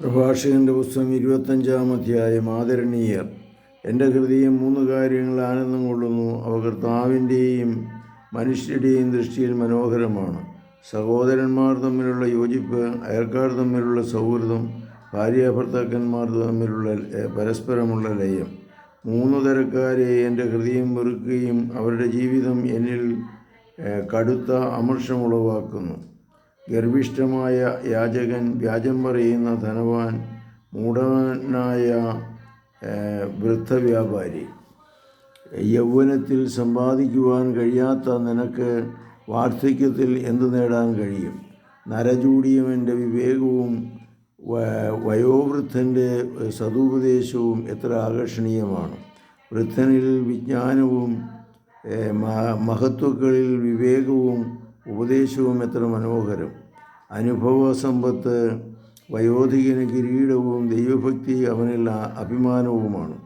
പ്രഭാഷകന്റെ പുസ്തകം ഇരുപത്തഞ്ചാം അധ്യായം ആദരണീയർ. എന്റെ ഹൃദയം മൂന്ന് കാര്യങ്ങൾ ആനന്ദം കൊള്ളുന്നു. അവ കർത്താവിന്റെയും മനുഷ്യരുടെയും ദൃഷ്ടിയിൽ മനോഹരമാണ്. സഹോദരന്മാർ തമ്മിലുള്ള യോജിപ്പ് അയൽക്കാർ തമ്മിലുള്ള സൗഹൃദം ഭാര്യ ഭർത്താക്കന്മാർ തമ്മിലുള്ള പരസ്പരമുള്ള ലയം. മൂന്ന് തരക്കാരെ എന്റെ ഹൃദയം വെറുക്കുകയും അവരുടെ ജീവിതം എന്നിൽ കടുത്ത അമർഷമുളവാക്കുന്നു. ഗർഭിഷ്ഠമായ യാചകൻ വ്യാജം പറയുന്ന ധനവാൻ മൂഢനായ ഏഹ്, വൃദ്ധവ്യാപാരി. യൗവനത്തിൽ സമ്പാദിക്കുവാൻ കഴിയാത്ത നിനക്ക് വാർദ്ധക്യത്തിൽ എന്തു നേടാൻ കഴിയും? നരചൂടിയവന്റെ വിവേകവും വയോവൃദ്ധന്റെ സതുപദേശവും എത്ര ആകർഷണീയമാണ്. വൃദ്ധനിൽ വിജ്ഞാനവും മഹത്വക്കളിൽ വിവേകവും ഉപദേശവും എത്ര മനോഹരം. അനുഭവ സമ്പത്ത് വയോധികന് കിരീടവും ദൈവഭക്തി അവനിൽ അഭിമാനവുമാണ്.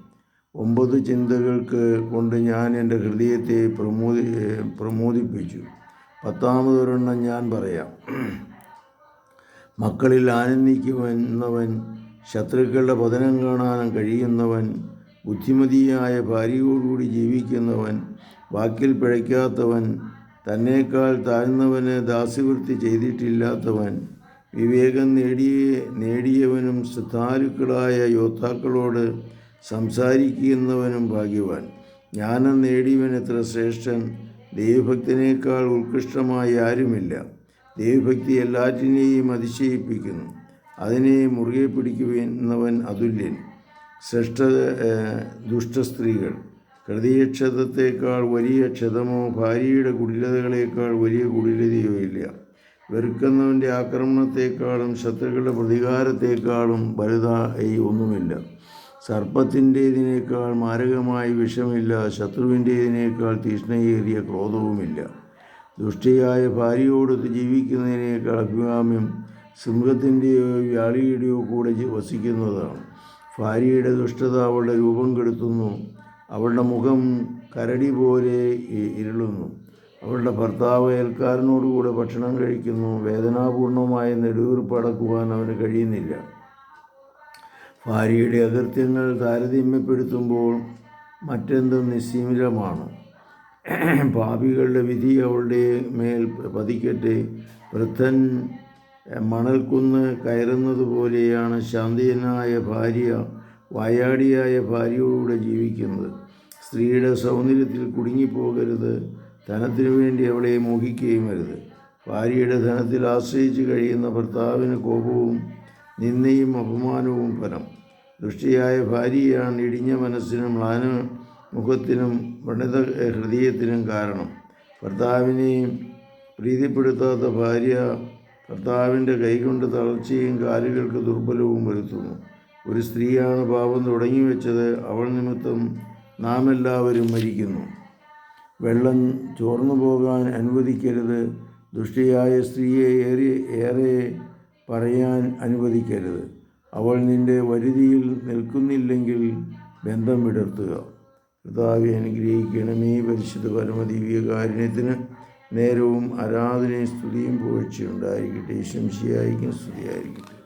ഒമ്പത് ചിന്തകൾക്ക് കൊണ്ട് ഞാൻ എന്റെ ഹൃദയത്തെ പ്രമോദി പ്രമോദിപ്പിച്ചു. പത്താമതൊരെണ്ണം ഞാൻ പറയാം. മക്കളിൽ ആനന്ദിക്കുമെന്നവൻ ശത്രുക്കളുടെ പതനം കാണാൻ കഴിയുന്നവൻ ബുദ്ധിമതിയായ ഭാര്യയോടുകൂടി ജീവിക്കുന്നവൻ വാക്കിൽ പിഴയ്ക്കാത്തവൻ തന്നേക്കാൾ താഴ്ന്നവന് ദാസ്യവൃത്തി ചെയ്തിട്ടില്ലാത്തവൻ വിവേകം നേടിയ നേടിയവനും ശ്രദ്ധാലുക്കളായ യോദ്ധാക്കളോട് സംസാരിക്കുന്നവനും ഭാഗ്യവാൻ. ജ്ഞാനം നേടിയവൻ എത്ര ശ്രേഷ്ഠൻ ദൈവഭക്തനേക്കാൾ ഉത്കൃഷ്ടമായി ആരുമില്ല. ദൈവഭക്തി എല്ലാറ്റിനെയും അതിശയിപ്പിക്കുന്നു. അതിനെ മുറുകെ പിടിക്കുന്നവൻ അതുല്യൻ. ശ്രേഷ്ഠ ഏഹ്, ദുഷ്ടസ്ത്രീകൾ ഹൃദയക്ഷതത്തേക്കാൾ വലിയ ക്ഷതമോ ഭാര്യയുടെ കുടിലതകളേക്കാൾ വലിയ കുടിലതയോ ഇല്ല. വെറുക്കുന്നവന്റെ ആക്രമണത്തെക്കാളും ശത്രുക്കളുടെ പ്രതികാരത്തെക്കാളും വലുതായി ഒന്നുമില്ല. സർപ്പത്തിന്റേതിനേക്കാൾ മാരകമായി വിഷമില്ല ശത്രുവിന്റേതിനേക്കാൾ തീഷ്ണയേറിയ ക്രോധവുമില്ല. ദുഷ്ടിയായ ഭാര്യയോട് ജീവിക്കുന്നതിനേക്കാൾ അഭികാമ്യം സിംഹത്തിന്റെയോ വ്യാളിയുടെയോ കൂടെ വസിക്കുന്നതാണ്. ഭാര്യയുടെ ദുഷ്ടത അവളുടെ രൂപം കെടുത്തുന്നു. അവളുടെ മുഖം കരടി പോലെ ഇരുളുന്നു. അവളുടെ ഭർത്താവ് അയൽക്കാരനോടുകൂടെ ഭക്ഷണം കഴിക്കുന്നു. വേദനാപൂർണമായ നെടുവീർപ്പ് അടക്കുവാൻ അവന് കഴിയുന്നില്ല. ഭാര്യയുടെ അകൃത്യങ്ങൾ താരതമ്യപ്പെടുത്തുമ്പോൾ മറ്റെന്തും നിസ്സീമിതമാണ്. പാപികളുടെ വിധി അവളുടെ മേൽ പതിക്കട്ടെ. വൃദ്ധൻ മണൽക്കുന്ന് കയറുന്നത് പോലെയാണ് ശാന്തിയനായ ഭാര്യ വായാടിയായ ഭാര്യയോടുകൂടെ ജീവിക്കുന്നത്. സ്ത്രീയുടെ സൗന്ദര്യത്തിൽ കുടുങ്ങിപ്പോകരുത്. ധനത്തിനു വേണ്ടി അവളെ മോഹിക്കുകയും അരുത്. ഭാര്യയുടെ ധനത്തിൽ ആശ്രയിച്ച് കഴിയുന്ന ഭർത്താവിന് കോപവും നിന്ദയും അപമാനവും ഫലം ദുഷ്ടിയായ ഭാര്യയാണ് ഇടിഞ്ഞ മനസ്സിനും മ്ലാന മുഖത്തിനും വണിത ഹൃദയത്തിനും കാരണം. ഭർത്താവിനെയും പ്രീതിപ്പെടുത്താത്ത ഭാര്യ ഭർത്താവിന്റെ കൈകൊണ്ട് തളർച്ചയും കാലുകൾക്ക് ദുർബലവും വരുത്തുന്നു. ഒരു സ്ത്രീയാണ് പാപം തുടങ്ങി വെച്ചത്. അവൾ നിമിത്തം നാം എല്ലാവരും മരിക്കുന്നു. വെള്ളം ചോർന്നു പോകാൻ അനുവദിക്കരുത്. ദുഷ്ടിയായ സ്ത്രീയെ ഏറെ ഏറെ പറയാൻ അനുവദിക്കരുത്. അവൾ നിന്റെ വരുതിയിൽ നിൽക്കുന്നില്ലെങ്കിൽ ബന്ധം വിടർത്തുക. കർത്താവെ അനുഗ്രഹിക്കണമേ പരിശുദ്ധ പരമദിവ്യ കാരുണ്യത്തിന് നേരവും ആരാധനയും സ്തുതിയും പുകഴ്ചയുണ്ടായിരിക്കട്ടെ ശംശിയായിരിക്കും സ്തുതിയായിരിക്കട്ടെ.